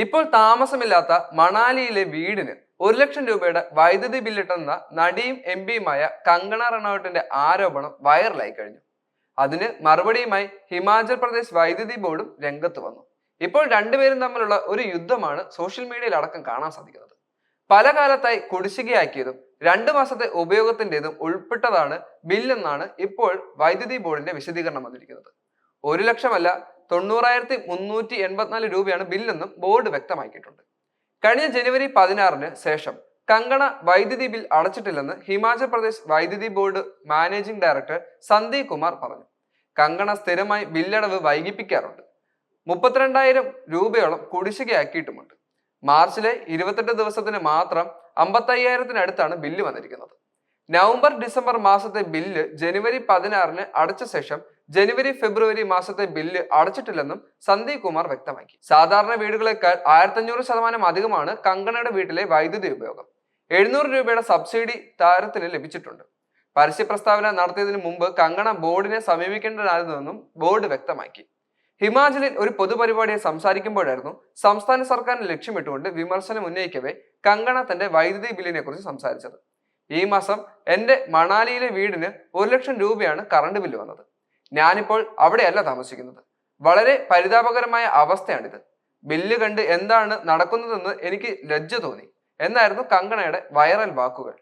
ഇപ്പോൾ താമസമില്ലാത്ത മണാലിയിലെ വീടിന് ഒരു ലക്ഷം രൂപയുടെ വൈദ്യുതി ബില്ലിട്ടെന്ന നടിയും എം പിയുമായ കങ്കണ റണൌട്ടിന്റെ ആരോപണം വൈറലായി കഴിഞ്ഞു. അതിന് മറുപടിയുമായി ഹിമാചൽ പ്രദേശ് വൈദ്യുതി ബോർഡും രംഗത്ത് വന്നു. ഇപ്പോൾ രണ്ടുപേരും തമ്മിലുള്ള ഒരു യുദ്ധമാണ് സോഷ്യൽ മീഡിയയിൽ അടക്കം കാണാൻ സാധിക്കുന്നത്. പല കാലത്തായി കുടിശ്ശികയാക്കിയതും രണ്ട് മാസത്തെ ഉപയോഗത്തിന്റെതും ഉൾപ്പെട്ടതാണ് ബില്ലെന്നാണ് ഇപ്പോൾ വൈദ്യുതി ബോർഡിന്റെ വിശദീകരണം വന്നിരിക്കുന്നത്. ഒരു ലക്ഷമല്ല തൊണ്ണൂറായിരത്തി മുന്നൂറ്റി എൺപത്തിനാല് രൂപയാണ് ബില്ലെന്നും ബോർഡ് വ്യക്തമാക്കിയിട്ടുണ്ട്. കഴിഞ്ഞ ജനുവരി പതിനാറിന് ശേഷം കങ്കണ വൈദ്യുതി ബിൽ അടച്ചിട്ടില്ലെന്ന് ഹിമാചൽ പ്രദേശ് വൈദ്യുതി board managing director Sandeep Kumar പറഞ്ഞു. കങ്കണ സ്ഥിരമായി ബില്ലടവ് വൈകിപ്പിക്കാറുണ്ട്. മുപ്പത്തിരണ്ടായിരം രൂപയോളം കുടിശ്ശികയാക്കിയിട്ടുമുണ്ട്. മാർച്ചിലെ ഇരുപത്തെട്ട് ദിവസത്തിന് മാത്രം അമ്പത്തയ്യായിരത്തിനടുത്താണ് ബില്ല് വന്നിരിക്കുന്നത്. നവംബർ ഡിസംബർ മാസത്തെ ബില്ല് ജനുവരി പതിനാറിന് അടച്ച ശേഷം ജനുവരി ഫെബ്രുവരി മാസത്തെ ബില്ല് അടച്ചിട്ടില്ലെന്നും സന്ദീപ് കുമാർ വ്യക്തമാക്കി. സാധാരണ വീടുകളെക്കാൾ ആയിരത്തഞ്ഞൂറ് ശതമാനം അധികമാണ് കങ്കണയുടെ വീട്ടിലെ വൈദ്യുതി ഉപയോഗം. എഴുന്നൂറ് രൂപയുടെ സബ്സിഡി താരത്തിന് ലഭിച്ചിട്ടുണ്ട്. പരസ്യ പ്രസ്താവന നടത്തിയതിനു മുമ്പ് കങ്കണ ബോർഡിനെ സമീപിക്കേണ്ടതായിരുന്നുവെന്നും ബോർഡ് വ്യക്തമാക്കി. ഹിമാചലിൽ ഒരു പൊതുപരിപാടിയെ സംസാരിക്കുമ്പോഴായിരുന്നു സംസ്ഥാന സർക്കാരിന് ലക്ഷ്യമിട്ടുകൊണ്ട് വിമർശനം ഉന്നയിക്കവേ കങ്കണ തന്റെ വൈദ്യുതി ബില്ലിനെ കുറിച്ച് സംസാരിച്ചത്. ഈ മാസം എന്റെ മണാലിയിലെ വീടിന് ഒരു ലക്ഷം രൂപയാണ് കറണ്ട് ബില്ല് വന്നത്. ഞാനിപ്പോൾ അവിടെയല്ല താമസിക്കുന്നത്. വളരെ പരിതാപകരമായ അവസ്ഥയാണിത്. ബില്ല് കണ്ട് എന്താണ് നടക്കുന്നതെന്ന് എനിക്ക് ലജ്ജ തോന്നി. എന്നായിരുന്നു കങ്കണയുടെ വൈറൽ വാക്കുകൾ.